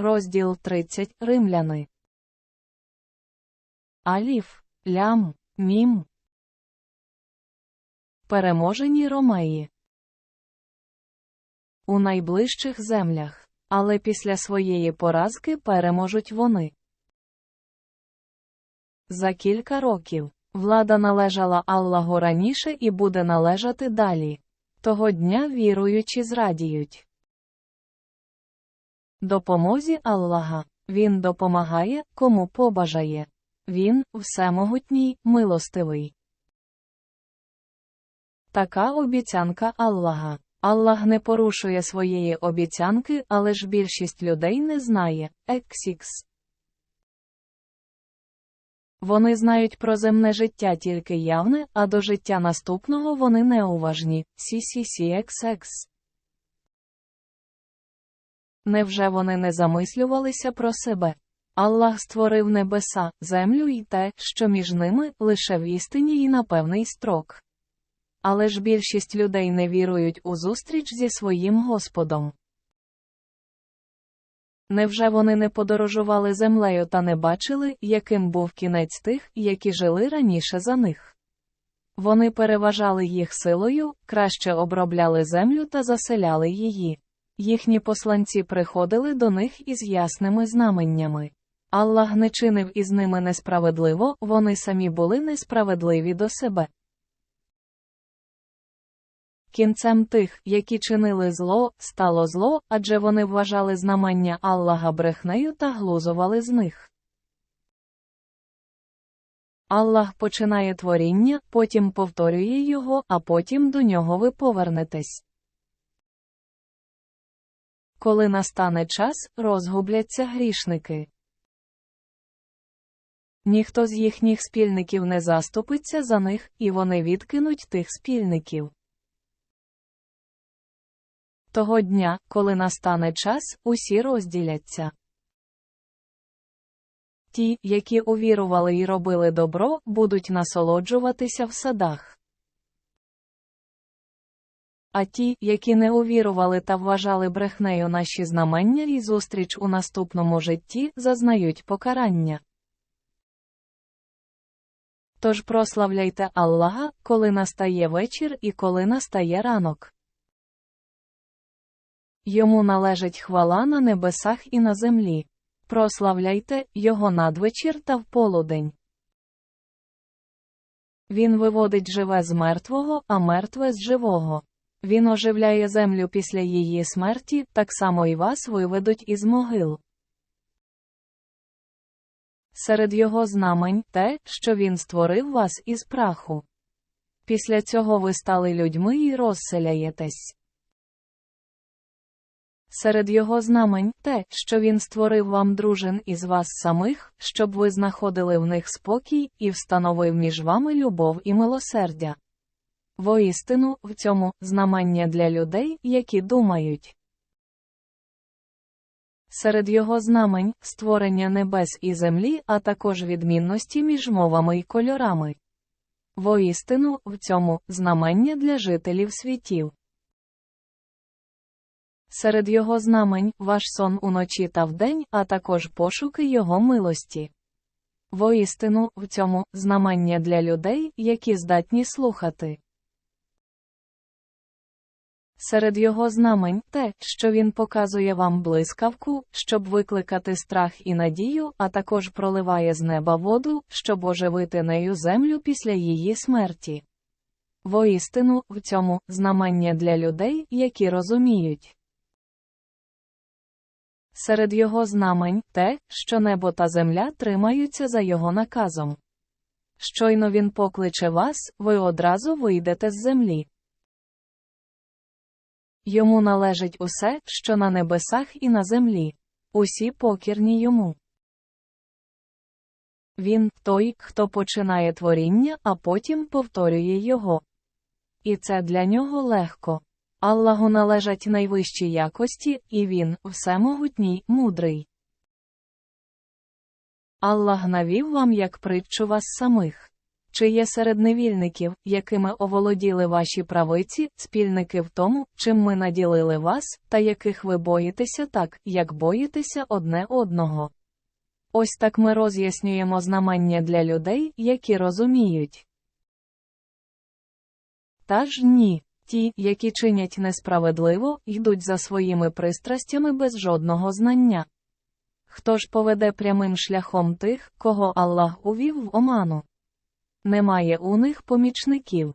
Розділ 30 Римляни. Аліф, лям, мім. Переможені ромеї. У найближчих землях. Але після своєї поразки переможуть вони. За кілька років влада належала Аллаху раніше і буде належати далі. Того дня віруючі зрадіють. Допомозі Аллаха. Він допомагає, кому побажає. Він всемогутній, милостивий. Така обіцянка Аллаха. Аллах не порушує своєї обіцянки, але ж більшість людей не знає. Ексікс. Вони знають про земне життя тільки явне, а до життя наступного вони неуважні. CCCXX. Невже вони не замислювалися про себе? Аллах створив небеса, землю і те, що між ними лише в істині і на певний строк. Але ж більшість людей не вірують у зустріч зі своїм Господом. Невже вони не подорожували землею та не бачили, яким був кінець тих, які жили раніше за них? Вони переважали їх силою, краще обробляли землю та заселяли її. Їхні посланці приходили до них із ясними знаменнями. Аллах не чинив із ними несправедливо, вони самі були несправедливі до себе. Кінцем тих, які чинили зло, стало зло, адже вони вважали знамення Аллаха брехнею та глузували з них. Аллах починає творіння, потім повторює його, а потім до нього ви повернетесь. Коли настане час, розгубляться грішники. Ніхто з їхніх спільників не заступиться за них, і вони відкинуть тих спільників. Того дня, коли настане час, усі розділяться. Ті, які увірували і робили добро, будуть насолоджуватися в садах. А ті, які не увірували та вважали брехнею наші знамення і зустріч у наступному житті, зазнають покарання. Тож прославляйте Аллаха, коли настає вечір і коли настає ранок. Йому належить хвала на небесах і на землі. Прославляйте Його надвечір та в полудень. Він виводить живе з мертвого, а мертве з живого. Він оживляє землю після її смерті, так само і вас виведуть із могил. Серед його знамень те, що він створив вас із праху. Після цього ви стали людьми і розселяєтесь. Серед його знамень те, що він створив вам дружин із вас самих, щоб ви знаходили в них спокій і встановив між вами любов і милосердя. Воістину, в цьому знамення для людей, які думають. Серед його знамень створення небес і землі, а також відмінності між мовами й кольорами. Воістину, в цьому знамення для жителів світів. Серед його знамень ваш сон уночі та вдень, а також пошуки його милості. Воістину, в цьому знамення для людей, які здатні слухати. Серед його знамень те, що він показує вам блискавку, щоб викликати страх і надію, а також проливає з неба воду, щоб оживити нею землю після її смерті. Воістину, в цьому знамення для людей, які розуміють. Серед його знамень те, що небо та земля тримаються за його наказом. Щойно він покличе вас, ви одразу вийдете з землі. Йому належить усе, що на небесах і на землі. Усі покірні йому. Він той, хто починає творіння, а потім повторює його. І це для нього легко. Аллаху належать найвищі якості, і він всемогутній, мудрий. Аллах навів вам як притчу вас самих. Чи є серед невільників, якими оволоділи ваші правиці, спільники в тому, чим ми наділили вас, та яких ви боїтеся так, як боїтеся одне одного? Ось так ми роз'яснюємо знамення для людей, які розуміють. Та ж ні. Ті, які чинять несправедливо, йдуть за своїми пристрастями без жодного знання. Хто ж поведе прямим шляхом тих, кого Аллах увів в оману? Немає у них помічників.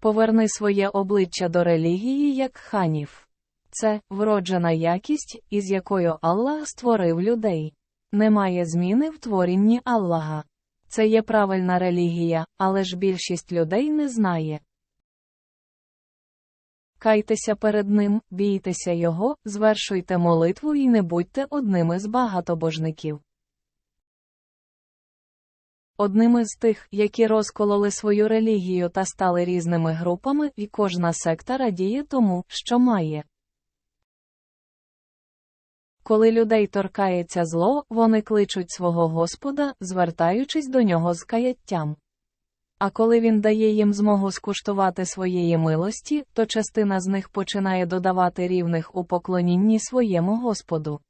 Поверни своє обличчя до релігії як ханів. Це вроджена якість, із якою Аллах створив людей. Немає зміни в творінні Аллаха. Це є правильна релігія, але ж більшість людей не знає. Кайтеся перед ним, бійтеся його, звершуйте молитву і не будьте одним із багатобожників. Одним із тих, які розкололи свою релігію та стали різними групами, і кожна секта радіє тому, що має. Коли людей торкається зло, вони кличуть свого Господа, звертаючись до нього з каяттям. А коли він дає їм змогу скуштувати своєї милості, то частина з них починає додавати рівних у поклонінні своєму Господу.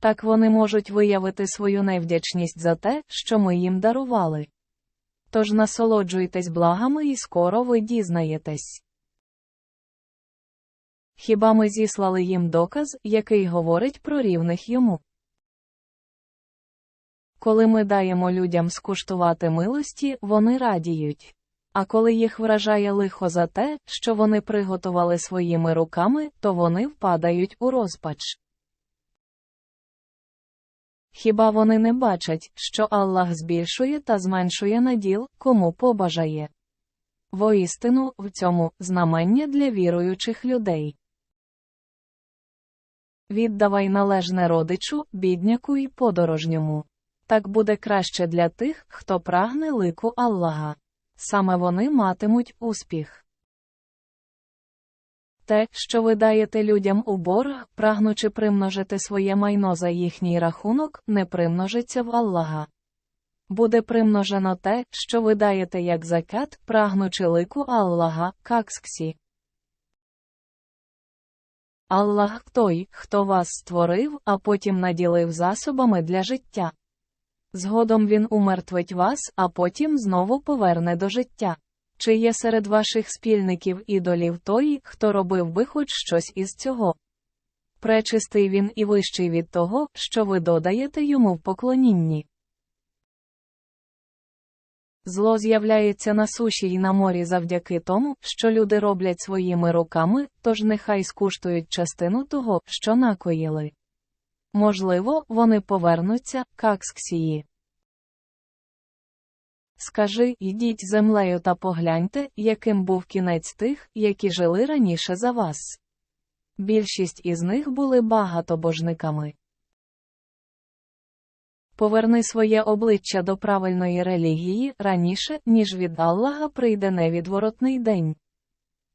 Так вони можуть виявити свою невдячність за те, що ми їм дарували. Тож насолоджуйтесь благами і скоро ви дізнаєтесь. Хіба ми зіслали їм доказ, який говорить про рівних йому? Коли ми даємо людям скуштувати милості, вони радіють. А коли їх вражає лихо за те, що вони приготували своїми руками, то вони впадають у розпач. Хіба вони не бачать, що Аллах збільшує та зменшує наділ, кому побажає? Воістину, в цьому знамення для віруючих людей. Віддавай належне родичу, бідняку і подорожньому. Так буде краще для тих, хто прагне лику Аллаха. Саме вони матимуть успіх. Те, що ви даєте людям у борг, прагнучи примножити своє майно за їхній рахунок, не примножиться в Аллаха. Буде примножено те, що ви даєте як закат, прагнучи лику Аллаха, каксксі. Аллах той, хто вас створив, а потім наділив засобами для життя. Згодом він умертвить вас, а потім знову поверне до життя. Чи є серед ваших спільників ідолів той, хто робив би хоч щось із цього? Пречистий він і вищий від того, що ви додаєте йому в поклонінні. Зло з'являється на суші і на морі завдяки тому, що люди роблять своїми руками, тож нехай скуштують частину того, що накоїли. Можливо, вони повернуться, каксксії. Скажи, йдіть землею та погляньте, яким був кінець тих, які жили раніше за вас. Більшість із них були багатобожниками. Поверни своє обличчя до правильної релігії раніше, ніж від Аллаха прийде невідворотний день.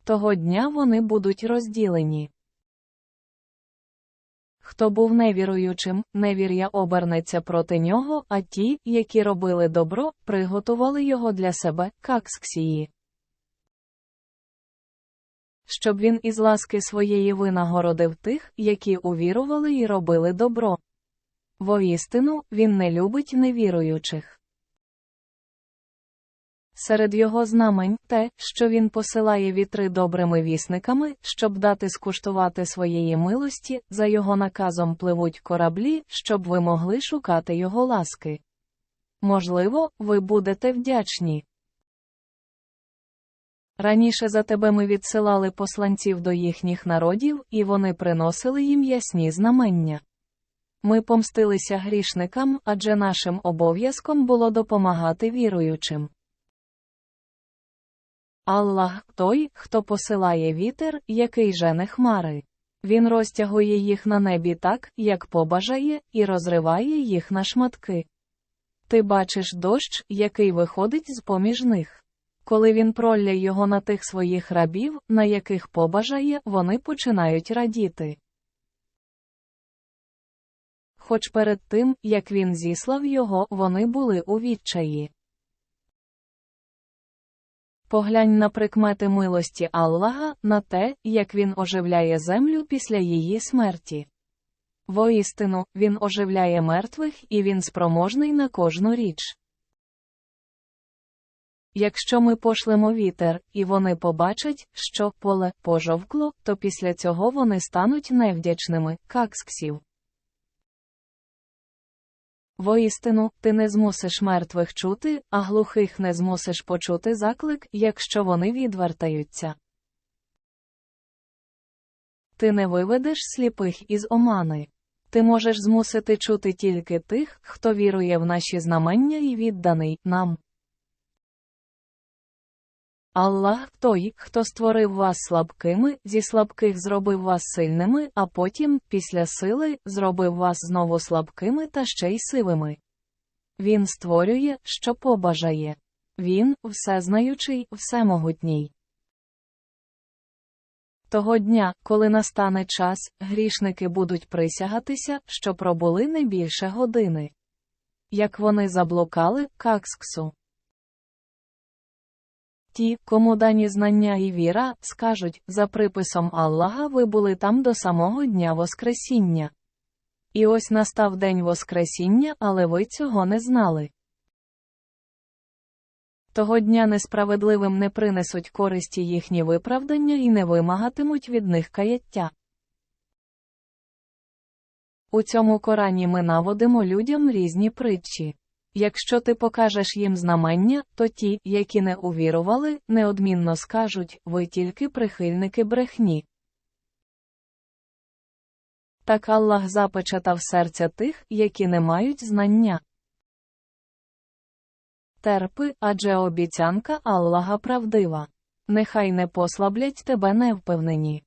Того дня вони будуть розділені. Хто був невіруючим, невір'я обернеться проти нього, а ті, які робили добро, приготували його для себе, каксксії. Щоб він із ласки своєї винагородив тих, які увірували і робили добро. Воістину, він не любить невіруючих. Серед його знамень те, що він посилає вітри добрими вісниками, щоб дати скуштувати своєї милості, за його наказом пливуть кораблі, щоб ви могли шукати його ласки. Можливо, ви будете вдячні. Раніше за тебе ми відсилали посланців до їхніх народів, і вони приносили їм ясні знамення. Ми помстилися грішникам, адже нашим обов'язком було допомагати віруючим. Аллах той, хто посилає вітер, який жене хмари. Він розтягує їх на небі так, як побажає, і розриває їх на шматки. Ти бачиш дощ, який виходить з поміж них. Коли він пролля його на тих своїх рабів, на яких побажає, вони починають радіти. хоч перед тим, як він зіслав його, вони були у відчаї. Поглянь на прикмети милості Аллаха, на те, як він оживляє землю після її смерті. Воістину, він оживляє мертвих і він спроможний на кожну річ. Якщо ми пошлемо вітер, і вони побачать, що поле пожовкло, то після цього вони стануть невдячними, каксксів. Воістину, ти не змусиш мертвих чути, а глухих не змусиш почути заклик, якщо вони відвертаються. Ти не виведеш сліпих із омани. Ти можеш змусити чути тільки тих, хто вірує в наші знамення і відданий нам. Аллах той, хто створив вас слабкими, зі слабких зробив вас сильними, а потім, після сили, зробив вас знову слабкими та ще й сивими. Він створює, що побажає. Він, всезнаючий, всемогутній. Того дня, коли настане час, грішники будуть присягатися, що пробули не більше години. Як вони заблукали, каксксу. Ті, кому дані знання і віра, скажуть, за приписом Аллаха ви були там до самого дня Воскресіння. І ось настав день Воскресіння, але ви цього не знали. Того дня несправедливим не принесуть користі їхні виправдання і не вимагатимуть від них каяття. У цьому Корані ми наводимо людям різні притчі. Якщо ти покажеш їм знамення, то ті, які не увірували, неодмінно скажуть ви тільки прихильники брехні. Так Аллах запечатав серця тих, які не мають знання. Терпи, адже обіцянка Аллаха правдива. Нехай не послаблять тебе невпевнені.